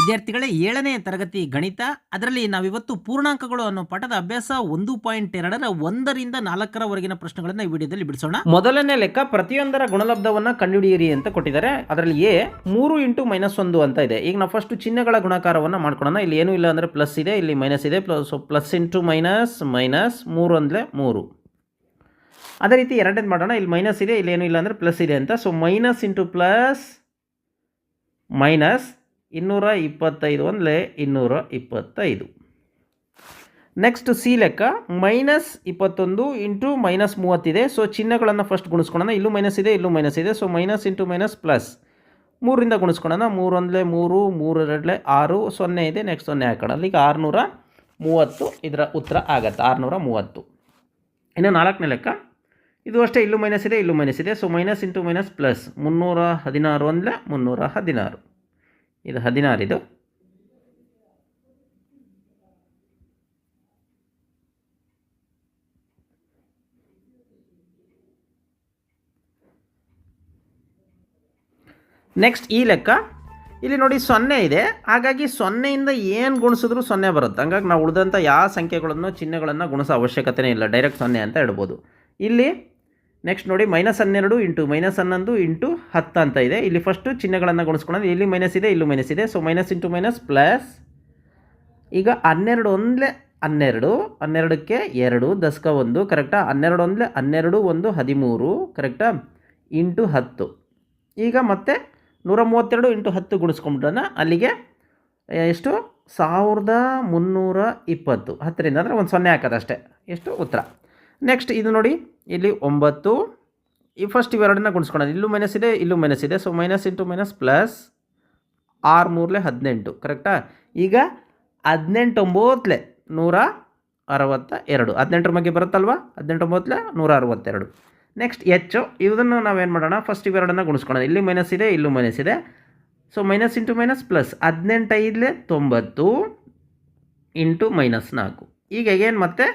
ವಿದ್ಯಾರ್ಥಿಗಳೇ ಏಳನೇ ತರಗತಿ ಗಣಿತ, ಅದರಲ್ಲಿ ನಾವಿವತ್ತು ಪೂರ್ಣಾಂಕಗಳು ಅನ್ನೋ ಪಾಠದ ಅಭ್ಯಾಸ ಒಂದು ಪಾಯಿಂಟ್ ಎರಡರ ಒಂದರಿಂದ ನಾಲ್ಕರವರೆಗಿನ ಪ್ರಶ್ನೆಗಳನ್ನ ಈ ವಿಡಿಯೋದಲ್ಲಿ ಬಿಡಿಸೋಣ. ಮೊದಲನೇ ಲೆಕ್ಕ ಪ್ರತಿಯೊಂದರ ಗುಣಲಬ್ಧವನ್ನ ಕಂಡುಹಿಡಿಯಿರಿ ಅಂತ ಕೊಟ್ಟಿದ್ದಾರೆ. ಅದರಲ್ಲಿ ಎ ಮೂರು ಇಂಟು ಮೈನಸ್ ಒಂದು ಅಂತ ಇದೆ. ಈಗ ನಾವು ಫಸ್ಟ್ ಚಿಹ್ನೆಗಳ ಗುಣಾಕಾರವನ್ನ ಮಾಡ್ಕೊಳ್ಳೋಣ ಇಲ್ಲಿ ಏನೂ ಇಲ್ಲ ಅಂದರೆ ಪ್ಲಸ್ ಇದೆ, ಇಲ್ಲಿ ಮೈನಸ್ ಇದೆ. Plus plus into minus minus ಮೂರು ಅಂದರೆ ಮೂರು. ಅದೇ ರೀತಿ ಎರಡನೇದು ಮಾಡೋಣ. ಇಲ್ಲಿ ಮೈನಸ್ ಇದೆ, ಇಲ್ಲಿ ಏನು ಇಲ್ಲ ಅಂದರೆ ಪ್ಲಸ್ ಇದೆ ಅಂತ. So minus into plus minus ಇನ್ನೂರ ಇಪ್ಪತ್ತೈದು ಅಂದರೆ ಇನ್ನೂರ ಇಪ್ಪತ್ತೈದು ನೆಕ್ಸ್ಟ್ ಸಿ ಲೆಕ್ಕ ಮೈನಸ್ ಇಪ್ಪತ್ತೊಂದು ಇಂಟು ಮೈನಸ್ ಮೂವತ್ತಿದೆ. ಸೊ ಚಿಹ್ನೆಗಳನ್ನು ಫಸ್ಟ್ ಗುಣಿಸ್ಕೊಳ್ಳೋಣ ಇಲ್ಲೂ ಮೈನಸ್ ಇದೆ, ಇಲ್ಲೂ ಮೈನಸ್ ಇದೆ. So minus into minus plus ಮೂರರಿಂದ ಗುಣಿಸ್ಕೊಳ್ಳೋಣ ಮೂರೊಂದಲೇ ಮೂರು ಮೂರರಡಲೆ ಆರು. ಸೊನ್ನೆ ಇದೆ ನೆಕ್ಸ್ಟ್ ಸೊನ್ನೆ ಹಾಕೋಣ. ಈಗ ಆರುನೂರ ಮೂವತ್ತು ಇದರ ಉತ್ತರ ಆಗತ್ತೆ. ಆರುನೂರ ಮೂವತ್ತು. ಇನ್ನು ನಾಲ್ಕನೇ ಲೆಕ್ಕ. ಇದು ಅಷ್ಟೇ, ಇಲ್ಲೂ ಮೈನಸ್ ಇದೆ, ಇಲ್ಲೂ ಮೈನಸ್ ಇದೆ. So minus into minus plus ಮುನ್ನೂರ ಹದಿನಾರು ಅಂದರೆ ಮುನ್ನೂರ ಹದಿನಾರು. ಇದು ಹದಿನಾರು ಇದು. ನೆಕ್ಸ್ಟ್ ಈ ಲೆಕ್ಕ. ಇಲ್ಲಿ ನೋಡಿ ಸೊನ್ನೆ ಇದೆ. ಹಾಗಾಗಿ ಸೊನ್ನೆಯಿಂದ ಏನು ಗುಣಿಸಿದ್ರು ಸೊನ್ನೆ ಬರುತ್ತೆ. ಹಂಗಾಗಿ ನಾವು ಉಳಿದಂಥ ಯಾವ ಸಂಖ್ಯೆಗಳನ್ನು ಚಿಹ್ನೆಗಳನ್ನು ಗುಣಿಸೋ ಅವಶ್ಯಕತೆನೇ ಇಲ್ಲ. ಡೈರೆಕ್ಟ್ ಸೊನ್ನೆ ಅಂತ ಹೇಳ್ಬೋದು. ಇಲ್ಲಿ ನೆಕ್ಸ್ಟ್ ನೋಡಿ ಮೈನಸ್ ಹನ್ನೆರಡು ಇಂಟು ಮೈನಸ್ ಹನ್ನೊಂದು ಇಂಟು ಹತ್ತು ಅಂತ ಇದೆ. ಇಲ್ಲಿ ಫಸ್ಟು ಚಿಹ್ನೆಗಳನ್ನು ಗುಣಿಸ್ಕೊಳ್ಳೋದು ಇಲ್ಲಿ ಮೈನಸ್ ಇದೆ, ಇಲ್ಲೂ ಮೈನಸ್ ಇದೆ. So minus into minus plus ಈಗ ಹನ್ನೆರಡು ಒಂದಲೇ ಹನ್ನೆರಡು, ಹನ್ನೆರಡಕ್ಕೆ ಎರಡು, ದಶಕ ಒಂದು ಕರೆಕ್ಟಾ ಹನ್ನೆರಡು ಒಂದಲೇ ಹನ್ನೆರಡು ಒಂದು ಹದಿಮೂರು ಕರೆಕ್ಟಾ ಇಂಟು ಹತ್ತು. ಈಗ ಮತ್ತೆ ನೂರ ಮೂವತ್ತೆರಡು ಇಂಟು ಹತ್ತು ಗುಣಿಸ್ಕೊಂಬಿಡೋಣ ಅಲ್ಲಿಗೆ ಎಷ್ಟು? ಸಾವಿರದ ಮುನ್ನೂರ ಇಪ್ಪತ್ತು. ಹತ್ತರಿಂದ ಅಂದರೆ ಒಂದು ಸೊನ್ನೆ ಹಾಕೋದಷ್ಟೇ. ಎಷ್ಟು? ಉತ್ತರ. ನೆಕ್ಸ್ಟ್ ಇದು ನೋಡಿ, ಇಲ್ಲಿ ಒಂಬತ್ತು. ಈ ಫಸ್ಟ್ ಇವೆರಡನ್ನ ಗುಣಿಸ್ಕೊಳ್ಳೋಣ. ಇಲ್ಲೂ ಮೈನಸ್ ಇದೆ, ಇಲ್ಲೂ ಮೈನಸ್ ಇದೆ. So minus into minus plus ಆರು ಮೂರಲೆ ಹದಿನೆಂಟು ಕರೆಕ್ಟಾ ಈಗ ಹದಿನೆಂಟು ಒಂಬತ್ತಲೆ ನೂರ ಅರವತ್ತ ಎರಡು ಹದಿನೆಂಟರ ಬಗ್ಗೆ ಬರುತ್ತಲ್ವಾ? ಹದಿನೆಂಟು ಒಂಬತ್ತಲೆ ನೂರ ಅರವತ್ತೆರಡು. ನೆಕ್ಸ್ಟ್ ಹೆಚ್ಚು ಇದನ್ನು ನಾವೇನು ಮಾಡೋಣ? ಫಸ್ಟ್ ಇವೆರಡನ್ನ ಗುಣಿಸ್ಕೊಳ್ಳೋಣ. ಇಲ್ಲಿ ಮೈನಸ್ ಇದೆ, ಇಲ್ಲೂ ಮೈನಸ್ ಇದೆ. So minus into minus plus ಹದಿನೆಂಟೈದಲೆ ತೊಂಬತ್ತು ಇಂಟು ಮೈನಸ್ ನಾಲ್ಕು. ಈಗ ಏನು ಮತ್ತೆ?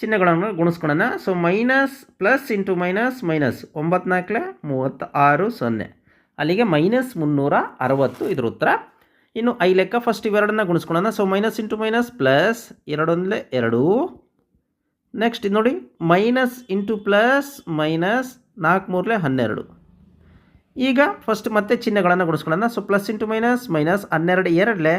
ಚಿಹ್ನೆಗಳನ್ನು ಗುಣಿಸ್ಕೊಳ್ಳೋಣ. So minus plus into minus minus ಒಂಬತ್ನಾಲ್ಕಲೆ ಮೂವತ್ತ ಆರು ಸೊನ್ನೆ. ಅಲ್ಲಿಗೆ ಮೈನಸ್ ಮುನ್ನೂರ ಅರವತ್ತು ಇದ್ರ ಉತ್ತರ. ಇನ್ನು ಐ ಲೆಕ್ಕ ಫಸ್ಟ್ ಇವೆರಡನ್ನ ಗುಣಿಸ್ಕೊಳ್ಳೋಣ. So minus into minus plus ಎರಡೊಂದಲೇ ಎರಡು. ನೆಕ್ಸ್ಟ್ ಇದು ನೋಡಿ. ಮೈನಸ್ ಇಂಟು ಪ್ಲಸ್ ಮೈನಸ್ ನಾಲ್ಕು ಮೂರಲೆ ಹನ್ನೆರಡು. ಈಗ ಫಸ್ಟ್ ಮತ್ತೆ ಚಿಹ್ನೆಗಳನ್ನು ಗುಣಿಸ್ಕೊಳ್ಳೋಣ. So plus into minus minus ಹನ್ನೆರಡು ಎರಡಲೆ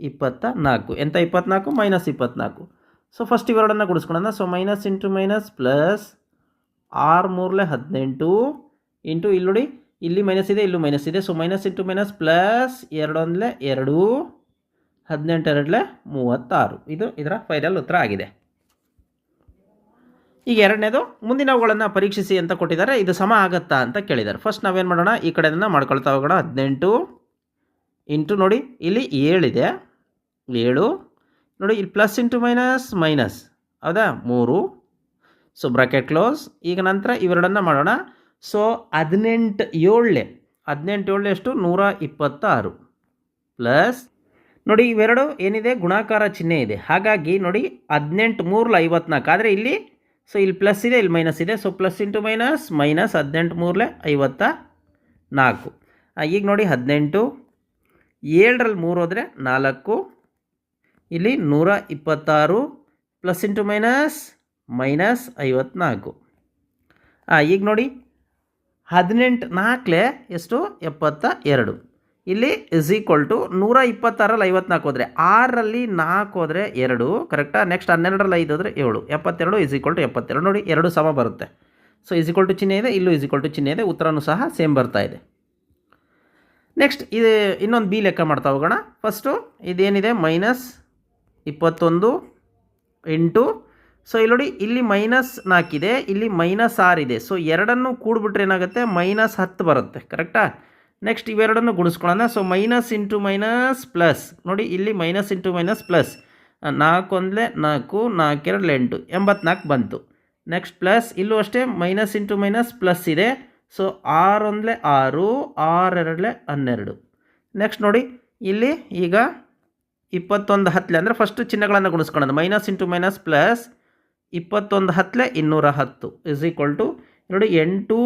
ಇಪ್ಪತ್ತ ನಾಲ್ಕು ಎಂಥ ಇಪ್ಪತ್ನಾಲ್ಕು ಮೈನಸ್ ಇಪ್ಪತ್ನಾಲ್ಕು ಸೊ ಫಸ್ಟ್ ಇವೆರಡನ್ನು ಗುಡಿಸ್ಕೊಳೋಣ so minus into minus plus ಆರು ಮೂರಲೆ ಹದಿನೆಂಟು ಇಂಟು ಇಲ್ಲಿ ನೋಡಿ ಇಲ್ಲಿ ಮೈನಸ್ ಇದೆ, ಇಲ್ಲೂ ಮೈನಸ್ ಇದೆ. So minus into minus plus ಎರಡೊಂದಲೆ ಎರಡು ಹದಿನೆಂಟೆರಡಲೆ ಮೂವತ್ತಾರು. ಇದು ಇದರ ಫೈನಲ್ ಉತ್ತರ ಆಗಿದೆ. ಈಗ ಎರಡನೇದು ಮುಂದಿನವುಗಳನ್ನು ಪರೀಕ್ಷಿಸಿ ಅಂತ ಕೊಟ್ಟಿದ್ದಾರೆ. ಇದು ಸಮ ಆಗತ್ತಾ ಅಂತ ಕೇಳಿದ್ದಾರೆ. ಫಸ್ಟ್ ನಾವೇನು ಮಾಡೋಣ? ಈ ಕಡೆಯನ್ನು ಮಾಡ್ಕೊಳ್ತಾ ಹೋಗೋಣ. ಹದಿನೆಂಟು ಇಂಟು ನೋಡಿ, ಇಲ್ಲಿ ಏಳಿದೆ. ಏಳು ನೋಡಿ, ಇಲ್ಲಿ ಪ್ಲಸ್ ಇಂಟು ಮೈನಸ್ ಮೈನಸ್ ಹೌದಾ? ಮೂರು. ಸೊ ಬ್ರಾಕೆಟ್ ಕ್ಲೋಸ್ ಈಗ ನಂತರ ಇವೆರಡನ್ನು ಮಾಡೋಣ. ಸೊ ಹದಿನೆಂಟು ಏಳಲೆ ಹದಿನೆಂಟು ಏಳಲೆ ಎಷ್ಟು? ನೂರ ಇಪ್ಪತ್ತಾರು. ಪ್ಲಸ್ ನೋಡಿ, ಇವೆರಡು ಏನಿದೆ? ಗುಣಾಕಾರ ಚಿಹ್ನೆ ಇದೆ. ಹಾಗಾಗಿ ನೋಡಿ, ಹದಿನೆಂಟು ಮೂರಲ ಐವತ್ನಾಲ್ಕು. ಆದರೆ ಇಲ್ಲಿ ಸೊ ಇಲ್ಲಿ ಪ್ಲಸ್ ಇದೆ, ಇಲ್ಲಿ ಮೈನಸ್ ಇದೆ. So plus into minus minus ಹದಿನೆಂಟು ಮೂರಲೆ ಐವತ್ತ ನಾಲ್ಕು ಈಗ ನೋಡಿ, ಹದಿನೆಂಟು. ಏಳರಲ್ಲಿ ಮೂರು ಹೋದರೆ ನಾಲ್ಕು. ಇಲ್ಲಿ ನೂರ ಇಪ್ಪತ್ತಾರು ಪ್ಲಸ್ ಇಂಟು ಮೈನಸ್ ಮೈನಸ್ ಐವತ್ನಾಲ್ಕು. ಹಾಂ ಈಗ ನೋಡಿ, ಹದಿನೆಂಟು ನಾಲ್ಕಲೆ ಎಷ್ಟು? ಎಪ್ಪತ್ತ ಎರಡು. ಇಲ್ಲಿ ಇಸ್ ಈಕ್ವಲ್ ಟು ನೂರ ಇಪ್ಪತ್ತಾರಲ್ಲಿ ಐವತ್ನಾಲ್ಕು ಹೋದರೆ ಆರರಲ್ಲಿ ನಾಲ್ಕು ಹೋದರೆ ಎರಡು ಕರೆಕ್ಟಾ ನೆಕ್ಸ್ಟ್ ಹನ್ನೆರಡರಲ್ಲಿ ಐದು ಹೋದರೆ ಏಳು. ಎಪ್ಪತ್ತೆರಡು ಇಸ್ ಈಕ್ವಲ್ ಟು ಎಪ್ಪತ್ತೆರಡು. ನೋಡಿ, ಎರಡು ಸಮ ಬರುತ್ತೆ. ಸೊ ಇಸ್ ಈಕ್ವಲ್ ಟು ಚಿಹ್ನೆ ಇದೆ, ಇಲ್ಲೂ ಇಸ್ ಈಕ್ವಲ್ ಟು ಚಿಹ್ನೆ ಇದೆ, ಉತ್ತರನೂ ಸಹ ಸೇಮ್ ಬರ್ತಾ ಇದೆ. ನೆಕ್ಸ್ಟ್ ಇದು ಇನ್ನೊಂದು ಬಿ ಲೆಕ್ಕ ಮಾಡ್ತಾ ಹೋಗೋಣ. ಫಸ್ಟು ಇದೇನಿದೆ? ಮೈನಸ್ ಇಪ್ಪತ್ತೊಂದು ಎಂಟು. ಸೊ ಇಲ್ಲಿ ನೋಡಿ, ಇಲ್ಲಿ ಮೈನಸ್ ನಾಲ್ಕಿದೆ ಇಲ್ಲಿ ಮೈನಸ್ ಆರಿದೆ ಸೊ ಎರಡನ್ನು ಕೂಡಿಬಿಟ್ರೆ ಏನಾಗುತ್ತೆ? ಮೈನಸ್ ಹತ್ತು ಬರುತ್ತೆ ಕರೆಕ್ಟಾ ನೆಕ್ಸ್ಟ್ ಇವೆರಡನ್ನು ಗುಣಿಸ್ಕೊಳ್ಳೋಣ. So minus into minus plus ನೋಡಿ, ಇಲ್ಲಿ ಮೈನಸ್ ಇಂಟು ಮೈನಸ್ ಪ್ಲಸ್ ನಾಲ್ಕು ಒಂದಲೇ ನಾಲ್ಕು ನಾಲ್ಕೆರಡು ಎಂಟು. ಎಂಬತ್ನಾಲ್ಕು ಬಂತು. ನೆಕ್ಸ್ಟ್ ಪ್ಲಸ್ ಇಲ್ಲೂ ಅಷ್ಟೇ ಮೈನಸ್ ಇಂಟು ಮೈನಸ್ ಪ್ಲಸ್ ಇದೆ. ಸೊ ಆರು ಒಂದಲೇ ಆರು ಆರೆರಡಲೆ ಹನ್ನೆರಡು. ನೆಕ್ಸ್ಟ್ ನೋಡಿ, ಇಲ್ಲಿ ಈಗ ಇಪ್ಪತ್ತೊಂದು ಹತ್ತಲೆ ಅಂದರೆ ಫಸ್ಟ್ ಚಿಹ್ನೆಗಳನ್ನು ಗುಣಿಸ್ಕೊಳ್ಳೋದು. ಮೈನಸ್ ಇಂಟು ಮೈನಸ್ ಪ್ಲಸ್ ಇಪ್ಪತ್ತೊಂದು ಹತ್ತಲೆ ಇನ್ನೂರ ಹತ್ತು. ಇಸ್ ಈಕ್ವಲ್ ಟು ಎರಡು ಎಂಟು,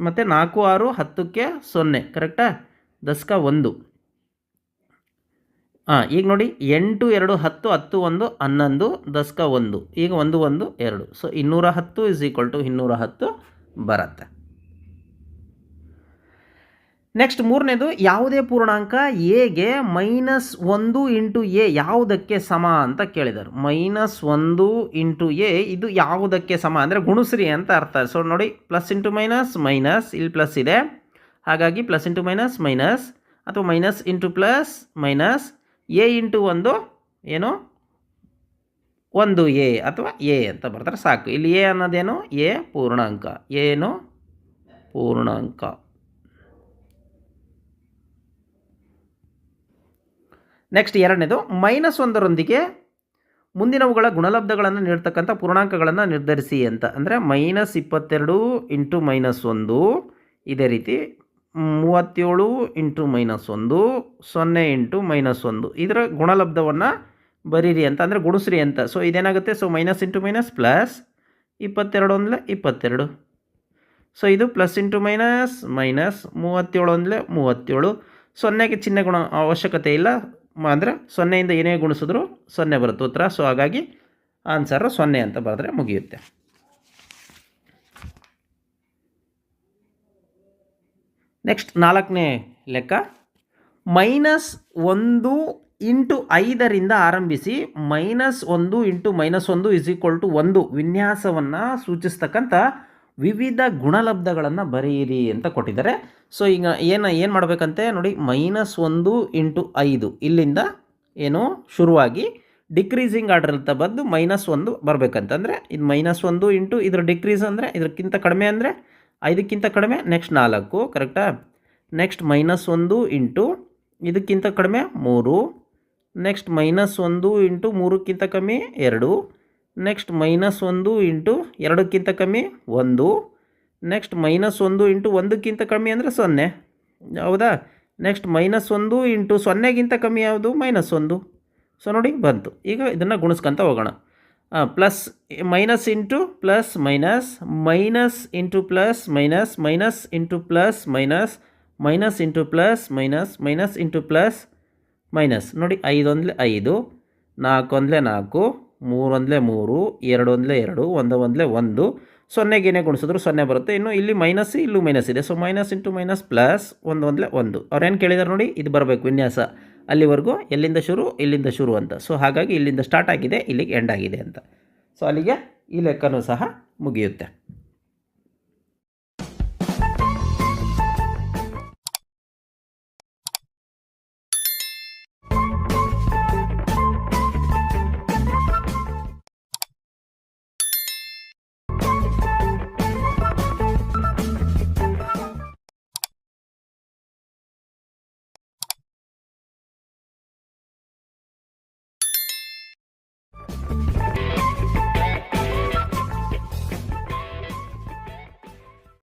ಮತ್ತು ನಾಲ್ಕು ಆರು, ಹತ್ತಕ್ಕೆ ಸೊನ್ನೆ. ಕರೆಕ್ಟಾ ದಶಕ ಒಂದು. ಹಾಂ ಈಗ ನೋಡಿ, ಎಂಟು, ಎರಡು, ಹತ್ತು ಹತ್ತು, ಒಂದು, ಹನ್ನೊಂದು ದಶಕ ಒಂದು. ಈಗ ಒಂದು ಒಂದು, ಎರಡು. ಸೊ ಇನ್ನೂರ ಹತ್ತು ಇಸ್ ಈಕ್ವಲ್ ಟು ಇನ್ನೂರ ಹತ್ತು ಬರುತ್ತೆ. ನೆಕ್ಸ್ಟ್ ಮೂರನೇದು ಯಾವುದೇ ಪೂರ್ಣಾಂಕ ಎಗೆ ಮೈನಸ್ ಒಂದು ಇಂಟು ಎ ಯಾವುದಕ್ಕೆ ಸಮ ಅಂತ ಕೇಳಿದರು. ಮೈನಸ್ ಒಂದು ಇಂಟು ಎ ಇದು ಯಾವುದಕ್ಕೆ ಸಮ ಅಂದರೆ ಗುಣಸ್ರಿ ಅಂತ ಅರ್ಥ. ಸೊ ನೋಡಿ ಪ್ಲಸ್ ಇಂಟು ಮೈನಸ್ ಮೈನಸ್ ಇಲ್ಲಿ ಪ್ಲಸ್ ಇದೆ. ಹಾಗಾಗಿ ಪ್ಲಸ್ ಇಂಟು ಮೈನಸ್ ಮೈನಸ್ ಅಥವಾ minus into plus minus A into ಒಂದು ಏನು? ಒಂದು ಎ ಅಥವಾ ಎ ಅಂತ ಬರ್ತಾರೆ. ಸಾಕು. ಇಲ್ಲಿ ಎ ಅನ್ನೋದೇನು? ಎ ಪೂರ್ಣಾಂಕ. ಏನು? ಪೂರ್ಣಾಂಕ. ನೆಕ್ಸ್ಟ್ ಎರಡನೇದು ಮೈನಸ್ ಒಂದರೊಂದಿಗೆ ಮುಂದಿನವುಗಳ ಗುಣಲಬ್ಧಗಳನ್ನು ನೀಡ್ತಕ್ಕಂಥ ಪೂರ್ಣಾಂಕಗಳನ್ನು ನಿರ್ಧರಿಸಿ ಅಂತ. ಅಂದರೆ ಮೈನಸ್ ಇಪ್ಪತ್ತೆರಡು ಇಂಟು ಮೈನಸ್ ಒಂದು, ಇದೇ ರೀತಿ ಮೂವತ್ತೇಳು ಇಂಟು ಮೈನಸ್ ಒಂದು, ಸೊನ್ನೆ ಇಂಟು ಮೈನಸ್ ಒಂದು. ಇದರ ಗುಣಲಬ್ಧವನ್ನು ಬರೀರಿ ಅಂತ, ಅಂದರೆ ಗುಣಿಸ್ರಿ ಅಂತ. So ಇದೇನಾಗುತ್ತೆ? So minus into minus plus ಇಪ್ಪತ್ತೆರಡು ಒಂದಲೇ ಇಪ್ಪತ್ತೆರಡು. ಸೊ ಇದು ಪ್ಲಸ್ ಇಂಟು ಮೈನಸ್ ಮೈನಸ್ ಮೂವತ್ತೇಳು ಒಂದಲೇ ಮೂವತ್ತೇಳು. ಸೊನ್ನೆಗೆ ಚಿಹ್ನೆ ಗುಣ ಅವಶ್ಯಕತೆ ಇಲ್ಲ. ಅಂದರೆ ಸೊನ್ನೆಯಿಂದ ಏನೇ ಗುಣಿಸಿದ್ರು ಸೊನ್ನೆ ಬರುತ್ತೆ ಉತ್ತರ. ಸೊ ಹಾಗಾಗಿ ಆನ್ಸರು ಸೊನ್ನೆ ಅಂತ ಬರೆದ್ರೆ ಮುಗಿಯುತ್ತೆ. ನೆಕ್ಸ್ಟ್ ನಾಲ್ಕನೇ ಲೆಕ್ಕ. ಮೈನಸ್ ಒಂದು ಇಂಟು ಐದರಿಂದ ಆರಂಭಿಸಿ ಮೈನಸ್ ಒಂದು ಇಂಟು ಮೈನಸ್ ಒಂದು ಇಸ್ ಈಕ್ವಲ್ ಟು ಒಂದು ವಿನ್ಯಾಸವನ್ನು ಸೂಚಿಸ್ತಕ್ಕಂಥ ವಿವಿಧ ಗುಣಲಬ್ಧಗಳನ್ನು ಬರೆಯಿರಿ ಅಂತ ಕೊಟ್ಟಿದ್ದಾರೆ. ಸೊ ಈಗ ಏನು ಏನು ಮಾಡಬೇಕಂತೆ? ನೋಡಿ ಮೈನಸ್ ಒಂದು ಇಂಟು ಐದು. ಇಲ್ಲಿಂದ ಏನು ಶುರುವಾಗಿ ಡಿಕ್ರೀಸಿಂಗ್ ಆರ್ಡರ್ ಅಂತ ಬಂದು ಮೈನಸ್ ಒಂದು ಬರಬೇಕಂತಂದರೆ, ಇದು ಮೈನಸ್ ಒಂದು ಇಂಟು ಇದ್ರ ಡಿಕ್ರೀಸ್ ಅಂದರೆ ಇದಕ್ಕಿಂತ ಕಡಿಮೆ ಅಂದರೆ, ಐದಕ್ಕಿಂತ ಕಡಿಮೆ ನೆಕ್ಸ್ಟ್ ನಾಲ್ಕು ಕರೆಕ್ಟಾ ನೆಕ್ಸ್ಟ್ ಮೈನಸ್ ಒಂದು ಇಂಟು ಇದಕ್ಕಿಂತ ಕಡಿಮೆ ಮೂರು. ನೆಕ್ಸ್ಟ್ ಮೈನಸ್ ಒಂದು ಇಂಟು ಮೂರಕ್ಕಿಂತ ಕಮ್ಮಿ ಎರಡು. ನೆಕ್ಸ್ಟ್ ಮೈನಸ್ ಒಂದು ಇಂಟು ಎರಡಕ್ಕಿಂತ ಕಮ್ಮಿ ಒಂದು. ನೆಕ್ಸ್ಟ್ ಮೈನಸ್ ಒಂದು ಇಂಟು ಒಂದಕ್ಕಿಂತ ಕಮ್ಮಿ ಅಂದರೆ ಸೊನ್ನೆ. ಹೌದಾ? ನೆಕ್ಸ್ಟ್ ಮೈನಸ್ ಒಂದು ಇಂಟು ಸೊನ್ನೆಗಿಂತ ಕಮ್ಮಿ ಯಾವುದು? ಮೈನಸ್ ಒಂದು. ಸೊ ನೋಡಿ ಬಂತು. ಈಗ ಇದನ್ನು ಗುಣಿಸ್ಕೊಂತ ಹೋಗೋಣ. Plus minus into plus minus minus into plus minus minus into plus minus minus into plus minus minus into plus minus ನೋಡಿ, ಐದೊಂದಲೇ ಐದು ನಾಲ್ಕು ಒಂದಲೇ ನಾಲ್ಕು ಮೂರು ಒಂದಲೇ ಮೂರು ಎರಡು ಒಂದಲೇ ಎರಡು ಒಂದು ಒಂದಲೇ ಒಂದು. ಸೊನ್ನೆಗೇನೆ ಗುಣಿಸಿದ್ರು ಸೊನ್ನೆ ಬರುತ್ತೆ. ಇನ್ನು ಇಲ್ಲಿ ಮೈನಸ್, ಇಲ್ಲೂ ಮೈನಸ್ ಇದೆ. So minus into minus plus ಒಂದು. ಒಂದಲೇ ಒಂದು ಅವ್ರೇನು ಕೇಳಿದಾರೆ ನೋಡಿ, ಇದು ಬರಬೇಕು ವಿನ್ಯಾಸ. ಅಲ್ಲಿವರೆಗೂ ಎಲ್ಲಿಂದ ಶುರು, ಇಲ್ಲಿಂದ ಶುರು ಅಂತ. ಸೊ ಹಾಗಾಗಿ ಇಲ್ಲಿಂದ ಸ್ಟಾರ್ಟ್ ಆಗಿದೆ, ಇಲ್ಲಿಗೆ ಎಂಡ್ ಆಗಿದೆ ಅಂತ. ಸೊ ಅಲ್ಲಿಗೆ ಈ ಲೆಕ್ಕನೂ ಸಹ ಮುಗಿಯುತ್ತೆ.